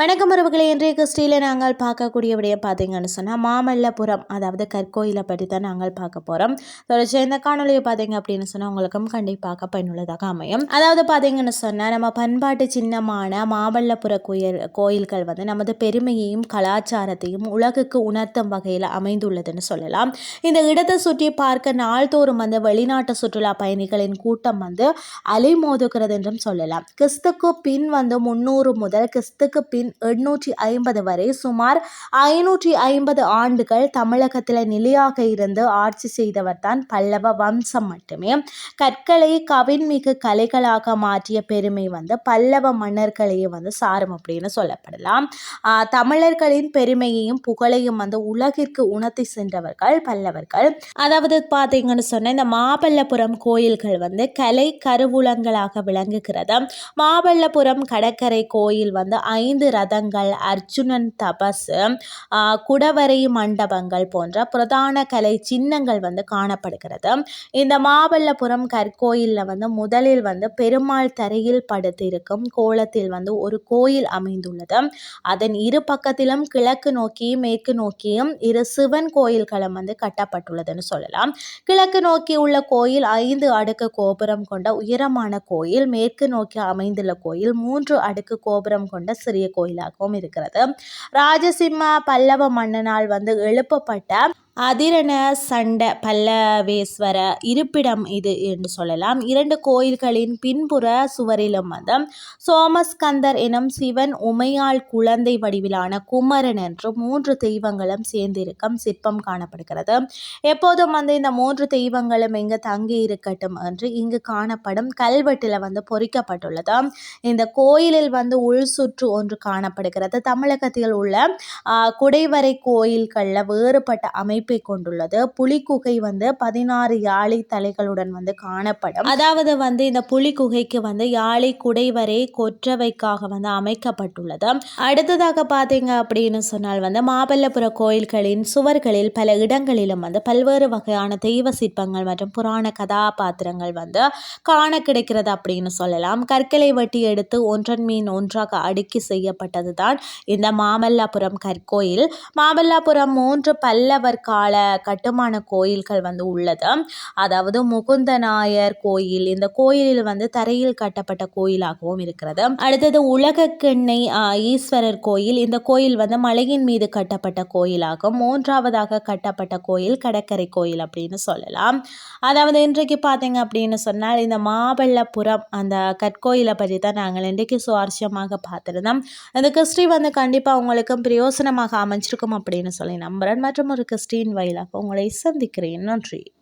வணக்கம் உறவுகளை. இன்றைய கிறிஸ்டியில் நாங்கள் பார்க்கக்கூடிய விடைய பார்த்தீங்கன்னு சொன்னால் மாமல்லபுரம் அதாவது கற்கோயிலை பற்றி தான் நாங்கள் பார்க்க போகிறோம் தொடர்ச்சி இந்த காணொலியை பார்த்தீங்க அப்படின்னு சொன்னால் உங்களுக்கும் கண்டிப்பாக பயனுள்ளதாக அமையும். அதாவது பார்த்தீங்கன்னு சொன்னால் நம்ம பண்பாட்டு சின்னமான மாமல்லபுர கோயில் கோயில்கள் வந்து நமது பெருமையையும் கலாச்சாரத்தையும் உலகுக்கு உணர்த்தும் வகையில் அமைந்துள்ளதுன்னு சொல்லலாம். இந்த இடத்தை சுற்றி பார்க்க நாள்தோறும் வந்து வெளிநாட்டு சுற்றுலா பயணிகளின் கூட்டம் வந்து அலைமோதுகிறது என்றும் சொல்லலாம். கிறிஸ்துக்கு பின் வந்து முன்னூறு முதல் கிறிஸ்துக்கு பின் பின் எண்ணூற்றி ஐம்பது வரை சுமார் ஐநூற்றி ஐம்பது ஆண்டுகள் தமிழகத்தில் நிலையாக இருந்து ஆட்சி செய்தவர் தான் பல்லவ வம்சம் மட்டுமே. கற்களை கவின்மிகு கலைகளாக மாற்றிய பெருமை வந்து பல்லவ மன்னர்களையே வந்து சாரும் அப்படின்னு சொல்லப்படலாம். தமிழர்களின் பெருமையையும் புகழையும் வந்து உலகிற்கு உணர்த்தி சென்றவர்கள் பல்லவர்கள். அதாவது பார்த்தீங்கன்னு சொன்னால் இந்த மாபல்லபுரம் கோயில்கள் வந்து கலை கருவூலங்களாக விளங்குகிறது. மாபல்லபுரம் கடற்கரை கோயில் வந்து ஐந்து ரதங்கள் அர்ஜுனன் தபஸ் குடவரை மண்டபங்கள் போன்ற பிரதான கலை சின்னங்கள் வந்து காணப்படுகிறது. இந்த மாமல்லபுரம் கற்கோயிலில் வந்து முதலில் வந்து பெருமாள் தரையில் படுத்திருக்கும் கோலத்தில் வந்து ஒரு கோயில் அமைந்துள்ளது. அதன் இரு பக்கத்திலும் கிழக்கு நோக்கியும் மேற்கு நோக்கியும் இரு சிவன் கோயில்களும் வந்து கட்டப்பட்டுள்ளதுன்னு சொல்லலாம். கிழக்கு நோக்கி உள்ள கோயில் ஐந்து அடுக்கு கோபுரம் கொண்ட உயரமான கோயில் மேற்கு நோக்கி அமைந்துள்ள கோயில் மூன்று அடுக்கு கோபுரம் கொண்ட சிறிய கோயிலாகவும் இருக்கிறது. ராஜசிம்ம பல்லவ மன்னனால் வந்து எழுப்பப்பட்ட அதிரண சண்ட பல்லவேஸ்வர இருப்பிடம் இது என்று சொல்லலாம். இரண்டு கோயில்களின் பின்புற சுவரிலும் வந்து சோமஸ்கந்தர் எனும் சிவன் உமையாள் குழந்தை வடிவிலான குமரன் என்று மூன்று தெய்வங்களும் சேர்ந்திருக்கும் சிற்பம் காணப்படுகிறது. எப்போதும் வந்து இந்த மூன்று தெய்வங்களும் இங்கு தங்கி இருக்கட்டும் என்று இங்கு காணப்படும் கல்வெட்டில் வந்து பொறிக்கப்பட்டுள்ளது. இந்த கோயிலில் வந்து உள் சுற்று ஒன்று காணப்படுகிறது. தமிழகத்தில் உள்ள குடைவரை கோயில்களில் வேறுபட்ட அமைப்பு அமைப்பை கொண்டுள்ளது. புலிக்குகை வந்து பதினாறு யாழை தலைகளுடன் வந்து காணப்படும். அதாவது வந்து இந்த புலிக்குகைக்கு வந்து யாழை குடைவரை கொற்றவைக்காக வந்து அமைக்கப்பட்டுள்ளது. அடுத்ததாக பார்த்தீங்க அப்படின்னு சொன்னால் வந்து மாமல்லபுர கோயில்களின் சுவர்களில் பல இடங்களிலும் வந்து பல்வேறு வகையான தெய்வ சிற்பங்கள் மற்றும் புராண கதாபாத்திரங்கள் வந்து காண கிடைக்கிறது அப்படின்னு சொல்லலாம். கற்களை வெட்டி எடுத்து ஒன்றன் மீன் ஒன்றாக அடுக்கி செய்யப்பட்டது தான் இந்த மாமல்லாபுரம் கற்கோயில். மாமல்லாபுரம் மூன்று பல்லவர் கால கட்டுமான கோயில்கள் வந்து உள்ளது. அதாவது முகுந்தநாயர் கோயில் இந்த கோயிலில் வந்து தரையில் கட்டப்பட்ட கோயிலாகவும் இருக்கிறது. அடுத்தது உலகக்கெண்ணை ஈஸ்வரர் கோயில் இந்த கோயில் வந்து மலையின் மீது கட்டப்பட்ட கோயிலாகும். மூன்றாவதாக கட்டப்பட்ட கோயில் கடற்கரை கோயில் அப்படின்னு சொல்லலாம். அதாவது இன்றைக்கு பார்த்தீங்க அப்படின்னு சொன்னால் இந்த மாபல்லபுரம் அந்த கற்கோயிலை பற்றி தான் நாங்கள் இன்றைக்கு சுவாரஸ்யமாக பார்த்துருந்தோம். அந்த கிறிஸ்டி வந்து கண்டிப்பாக உங்களுக்கும் பிரயோசனமாக அமைஞ்சிருக்கும் அப்படின்னு சொல்லி நம்புகிறேன் மற்றும் ஒரு கிறிஸ்டின் வாயிலாக உங்களை சந்திக்கிறேன். நன்றி.